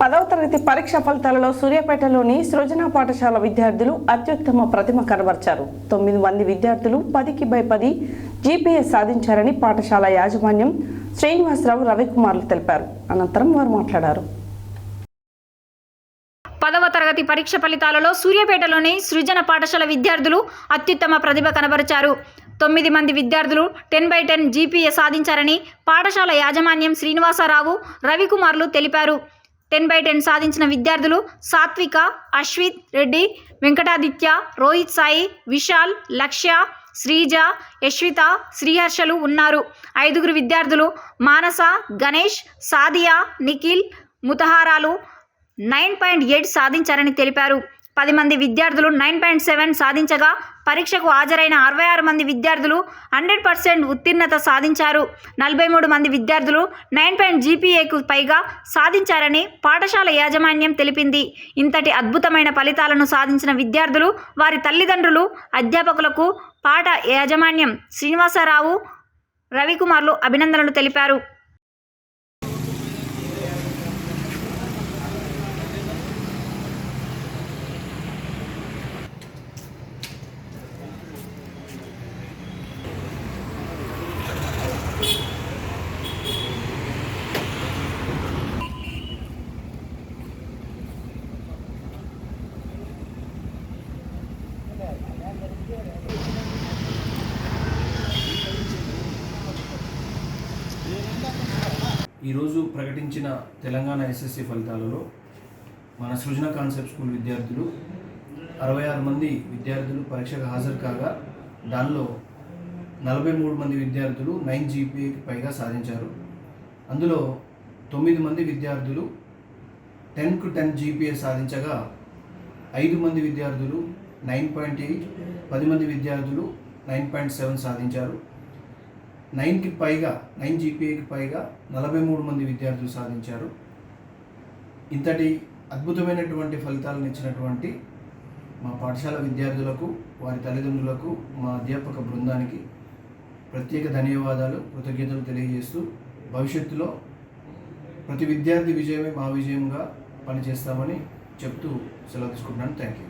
పదవ తరగతి పరీక్ష ఫలితాలలో సూర్యాపేటలోని సృజన పాఠశాల విద్యార్థులు అత్యుత్తమ ప్రతిమ కనబర్చారు. తొమ్మిది మంది విద్యార్థులు పదికి బై పది జీపీఎస్ సాధించారని పాఠశాల యాజమాన్యం శ్రీనివాసరావు రవికుమార్లు తెలిపారు. అనంతరం వారు మాట్లాడారు. పదవ తరగతి పరీక్ష ఫలితాలలో సూర్యాపేటలోని సృజన పాఠశాల విద్యార్థులు అత్యుత్తమ ప్రతిభ కనబరిచారు. తొమ్మిది మంది విద్యార్థులు టెన్ బై టెన్ జీపీఏ సాధించారని పాఠశాల యాజమాన్యం శ్రీనివాసరావు రవికుమార్లు తెలిపారు. టెన్ బై టెన్ సాధించిన విద్యార్థులు సాత్విక అశ్విత్ రెడ్డి వెంకటాదిత్య రోహిత్ సాయి విశాల్ లక్ష్య శ్రీజ యశ్విత శ్రీహర్షలు ఉన్నారు. ఐదుగురు విద్యార్థులు మానస గణేష్ సాదియా నిఖిల్ ముతహారాలు నైన్ పాయింట్ ఎయిట్ సాధించారని తెలిపారు. పది మంది విద్యార్థులు నైన్ పాయింట్ సెవెన్ సాధించగా పరీక్షకు హాజరైన అరవై ఆరు మంది విద్యార్థులు హండ్రెడ్ పర్సెంట్ ఉత్తీర్ణత సాధించారు. నలభై మూడు మంది విద్యార్థులు నైన్ పాయింట్ జీపీఏకు పైగా సాధించారని పాఠశాల యాజమాన్యం తెలిపింది. ఇంతటి అద్భుతమైన ఫలితాలను సాధించిన విద్యార్థులు వారి తల్లిదండ్రులు అధ్యాపకులకు పాఠ యాజమాన్యం శ్రీనివాసరావు రవికుమార్లు అభినందనలు తెలిపారు. ఈరోజు ప్రకటించిన తెలంగాణ ఎస్ఎస్సి ఫలితాలలో మన సృజన కాన్సెప్ట్ స్కూల్ విద్యార్థులు అరవై ఆరు మంది విద్యార్థులు పరీక్షకు హాజరు కాగా దానిలో నలభై మూడు మంది విద్యార్థులు నైన్ జీపీకి పైగా సాధించారు. అందులో తొమ్మిది మంది విద్యార్థులు టెన్కు టెన్ జీపీఏ సాధించగా ఐదు మంది విద్యార్థులు నైన్ పాయింట్ ఎయిట్ పది మంది విద్యార్థులు నైన్ పాయింట్ సెవెన్ సాధించారు. నైన్కి పైగా నైన్ జీపీఏకి పైగా నలభై మూడు మంది విద్యార్థులు సాధించారు. ఇంతటి అద్భుతమైనటువంటి ఫలితాలను ఇచ్చినటువంటి మా పాఠశాల విద్యార్థులకు వారి తల్లిదండ్రులకు మా అధ్యాపక బృందానికి ప్రత్యేక ధన్యవాదాలు కృతజ్ఞతలు తెలియజేస్తూ భవిష్యత్తులో ప్రతి విద్యార్థి విజయమే మా విజయంగా పనిచేస్తామని చెప్తూ సెలవు తీసుకుంటున్నాను. Thank you